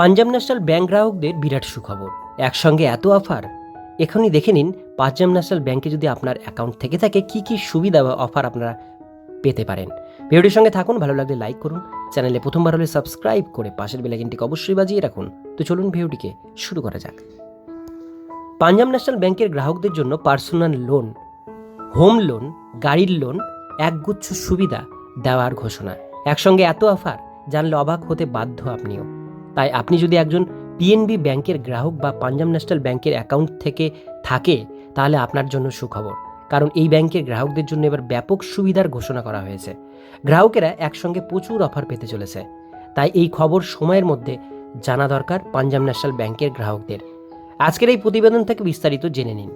Punjab national bank গ্রাহকদের বিরাট সুখবর। একসঙ্গে এত অফার? এখনই দেখে নিন, পাঞ্জাব ন্যাশনাল ব্যাংকে যদি আপনার অ্যাকাউন্ট থেকে থাকে, কি কি সুবিধা বা অফার আপনারা পেতে পারেন? ভিডিওটির সঙ্গে থাকুন, ভালো লাগলে লাইক করুন। চ্যানেলে প্রথমবার হলে সাবস্ক্রাইব করে পাশের বেলাইকিনটিকে অবশ্যই বাজিয়ে রাখুন। তো চলুন ভিডিওটিকে শুরু করা যাক। পাঞ্জাব ন্যাশনাল ব্যাংকের গ্রাহকদের জন্য পার্সোনাল লোন, হোম লোন, গাড়ির লোন, একগুচ্ছ সুবিধা দেওয়ার ঘোষণা। একসঙ্গে এত অফার, জানলে অবাক হতে বাধ্য আপনিও। তাই আপনি যদি একজন পিএনবি ব্যাংকের গ্রাহক বা পাঞ্জাব ন্যাশনাল ব্যাংকের অ্যাকাউন্ট থেকে থাকে, তাহলে আপনার জন্য সুখবর। কারণ এই ব্যাংকের গ্রাহকদের জন্য এবার ব্যাপক সুবিধার ঘোষণা করা হয়েছে। গ্রাহকেরা একসঙ্গে প্রচুর অফার পেতে চলেছে। তাই এই খবর সময়ের মধ্যে জানা দরকার পাঞ্জাব ন্যাশনাল ব্যাংকের গ্রাহকদের। আজকের এই প্রতিবেদন থেকে বিস্তারিত জেনে নিন।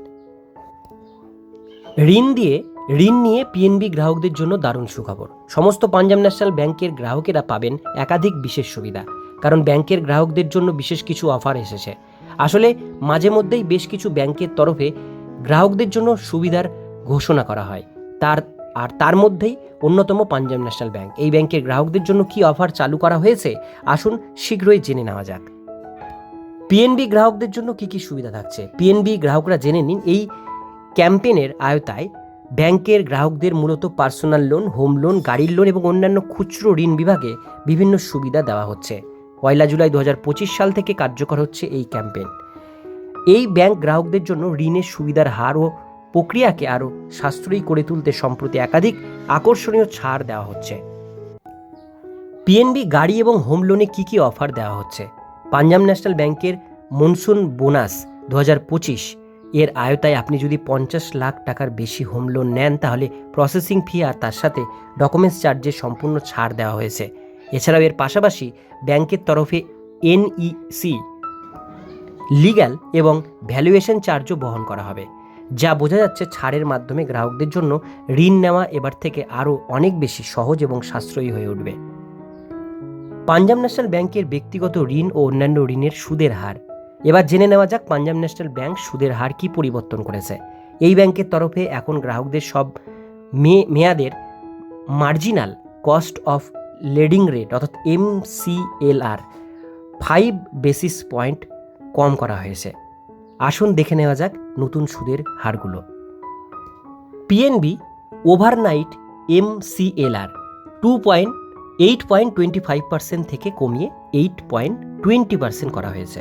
ঋণ দিয়ে, ঋণ নিয়ে পিএনবি গ্রাহকদের জন্য দারুণ সুখবর। সমস্ত পাঞ্জাব ন্যাশনাল ব্যাংকের গ্রাহকেরা পাবেন একাধিক বিশেষ সুবিধা। কারণ ব্যাংকের গ্রাহকদের জন্য বিশেষ কিছু অফার এসেছে। আসলে মাঝে মধ্যেই বেশ কিছু ব্যাংকের তরফে গ্রাহকদের জন্য সুবিধার ঘোষণা করা হয়। তার, আর তার মধ্যেই অন্যতম পাঞ্জাব ন্যাশনাল ব্যাংক। এই ব্যাংকের গ্রাহকদের জন্য কি অফার চালু করা হয়েছে? আসুন শীঘ্রই জেনে নেওয়া যাক। পিএনবি গ্রাহকদের জন্য কি কি সুবিধা থাকছে? পিএনবি গ্রাহকরা জেনে নিন, এই ক্যাম্পেনের আয়তায় ব্যাংকের গ্রাহকদের মূলত পার্সোনাল লোন, হোম লোন, গাড়ির লোন এবং অন্যান্য খুচরো ঋণ বিভাগে বিভিন্ন সুবিধা দেওয়া হচ্ছে। পয়লা জুলাই দু হাজার পঁচিশ সাল থেকে কার্যকর হচ্ছে এই ক্যাম্পেইন। এই ব্যাংক গ্রাহকদের জন্য ঋণের সুবিধার হার ও প্রক্রিয়াকে আরও সাশ্রয়ী করে তুলতে সম্প্রতি একাধিক আকর্ষণীয় ছাড় দেওয়া হচ্ছে। পিএনবি গাড়ি এবং হোম লোনে কী কী অফার দেওয়া হচ্ছে? পাঞ্জাব ন্যাশনাল ব্যাংকের মনসুন বোনাস দু হাজার পঁচিশ, এর আয়তায় আপনি যদি পঞ্চাশ লাখ টাকার বেশি হোম লোন নেন, তাহলে প্রসেসিং ফি আর তার সাথে ডকুমেন্টস চার্জে সম্পূর্ণ ছাড় দেওয়া হয়েছে। এছাড়াও এর পাশাপাশি ব্যাংকের তরফে এনইসি লিগ্যাল এবং ভ্যালুয়েশন চার্জও বহন করা হবে, যা বোঝা যাচ্ছে ছাড়ের মাধ্যমে গ্রাহকদের জন্য ঋণ নেওয়া এবার থেকে আরও অনেক বেশি সহজ এবং সাশ্রয়ী হয়ে উঠবে। পাঞ্জাব ন্যাশনাল ব্যাংকের ব্যক্তিগত ঋণ ও অন্যান্য ঋণের সুদের হার। এবার জেনে নেওয়া যাক পাঞ্জাব ন্যাশনাল ব্যাংক সুদের হার কি পরিবর্তন করেছে। এই ব্যাংকের তরফে এখন গ্রাহকদের সব মেয়াদের marginal cost of lending rate, অর্থাৎ এমসিএলআর ফাইভ বেসিস পয়েন্ট কম করা হয়েছে। আসুন দেখে নেওয়া যাক নতুন সুদের হারগুলো। PNB overnight MCLR two point eight point twenty five percent থেকে কমিয়ে এইট পয়েন্ট টোয়েন্টি পার্সেন্ট করা হয়েছে।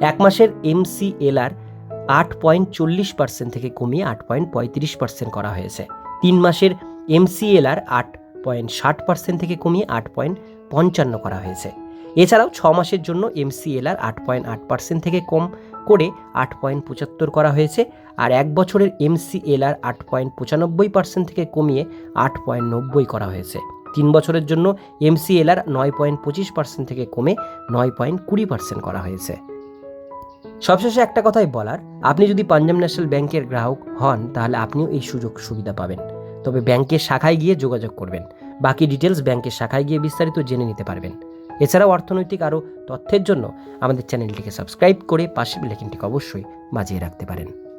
এক মাসের এমসিএলআর আট পয়েন্ট চল্লিশ পার্সেন্ট থেকে কমিয়ে আট পয়েন্ট পঁয়ত্রিশ পার্সেন্ট করা হয়েছে। তিন মাসের এমসিএলআর আট পয়েন্ট ষাট পার্সেন্ট থেকে কমিয়ে আট পয়েন্ট পঞ্চান্ন করা হয়েছে। এছাড়াও ছ মাসের জন্য এমসিএলআর আট পয়েন্ট আট পার্সেন্ট থেকে কম করে আট পয়েন্ট পঁচাত্তর করা হয়েছে আর এক বছরের এমসিএলআর আট পয়েন্ট পঁচানব্বই পার্সেন্ট থেকে কমিয়ে আট পয়েন্ট নব্বই করা হয়েছে। তিন বছরের জন্য এমসিএলআর নয় পয়েন্ট পঁচিশ পার্সেন্ট থেকে কমে নয় পয়েন্ট কুড়ি পার্সেন্ট করা হয়েছে। সবশেষে একটা কথাই বলার, আপনি যদি পাঞ্জাব ন্যাশনাল ব্যাংকের গ্রাহক হন, তাহলে আপনিও এই সুযোগ সুবিধা পাবেন। তবে ব্যাংকের শাখায় গিয়ে যোগাযোগ করবেন। বাকি ডিটেলস ব্যাংকের শাখায় গিয়ে বিস্তারিত জেনে নিতে পারবেন। এছাড়াও অর্থনৈতিক আরও তথ্যের জন্য আমাদের চ্যানেলটিকে সাবস্ক্রাইব করে পাশে লেখিনটিকে অবশ্যই বাজিয়ে রাখতে পারেন।